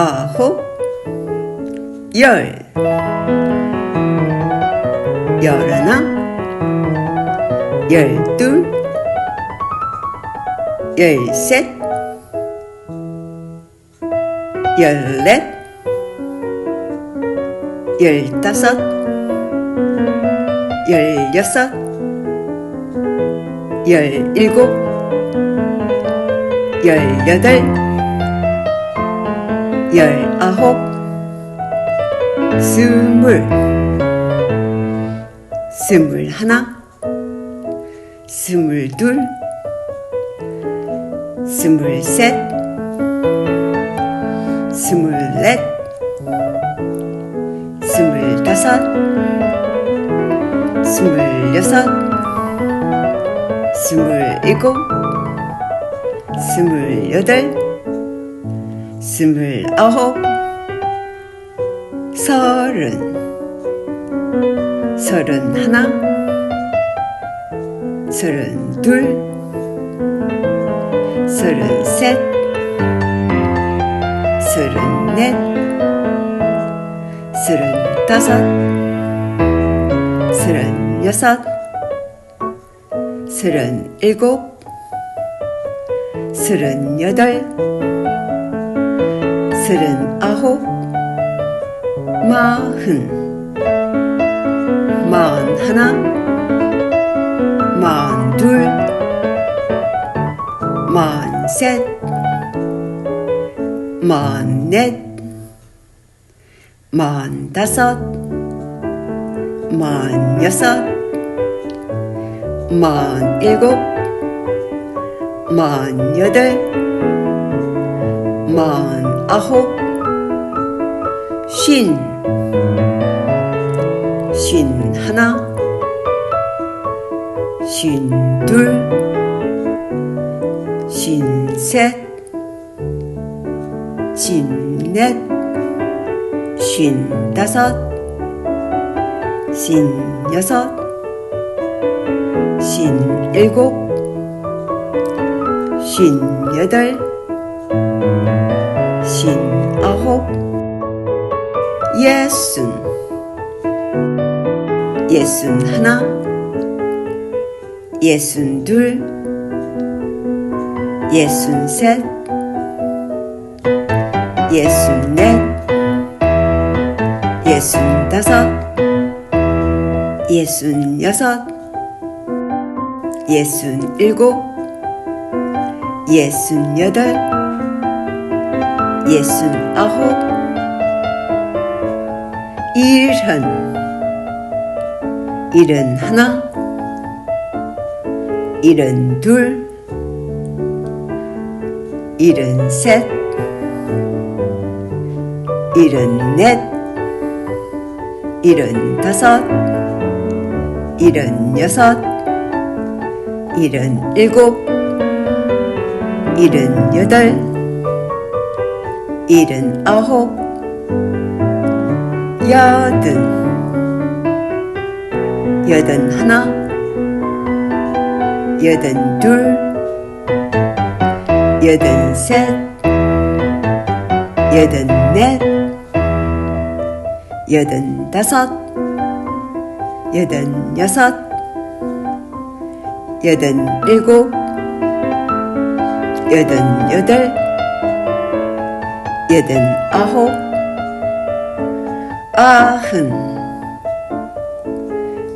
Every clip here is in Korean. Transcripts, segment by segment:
아홉, 열, 열하나, 열둘, 열셋, 열넷, 열다섯, 열여섯, 열일곱, 열여덟, 열아홉, 스물, 스물하나, 스물둘, 스물셋, 스물넷, 스물다섯, 스물여섯, 스물일곱, 스물여덟, 스물아홉, 서른, 서른하나, 서른둘, 서른셋, 서른넷, 서른다섯, 서른여섯, 서른일곱, 서른여덟, 서른아홉, 마흔, 마흔 하나, 마흔 둘, 마흔 셋, 마흔 넷, 마흔 다섯, 마흔 여섯, 마흔 일곱, 마흔 여덟, 마흔 아홉, 쉰, 쉰 하나, 쉰 둘, 쉰 셋, 쉰 넷, 쉰 다섯, 쉰 여섯, 쉰 일곱, 쉰 여덟, 예순, 예순 하나, 예순 둘, 예순 셋, 예순 넷, 예순 다섯, 예순 여섯, 예순 일곱, 예순 여덟, 예순 아홉, 일흔, 일흔 하나, 일흔 둘, 일흔 셋, 일흔 넷, 일흔 다섯, 일흔 여섯, 일흔 일곱, 일흔 여덟, 일흔 아홉, 여든, 여든 하나, 여든 둘, 여든 셋, 여든 넷, 여든 다섯, 여든 여섯, 여든 일곱, 여든 여덟, 여든 아홉, 아흔,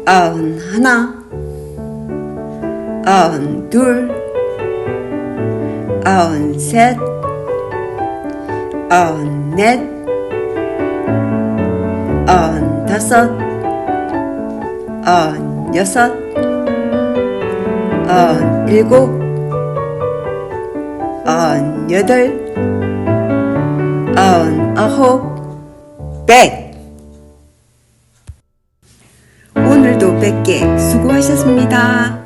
아흔 하나, 아흔 둘, 아흔 셋, 아흔 넷, 아흔 다섯, 아흔 여섯, 아흔 일곱, 아흔 여덟, 마흔 아홉. 백 오늘도 백개 수고하셨습니다.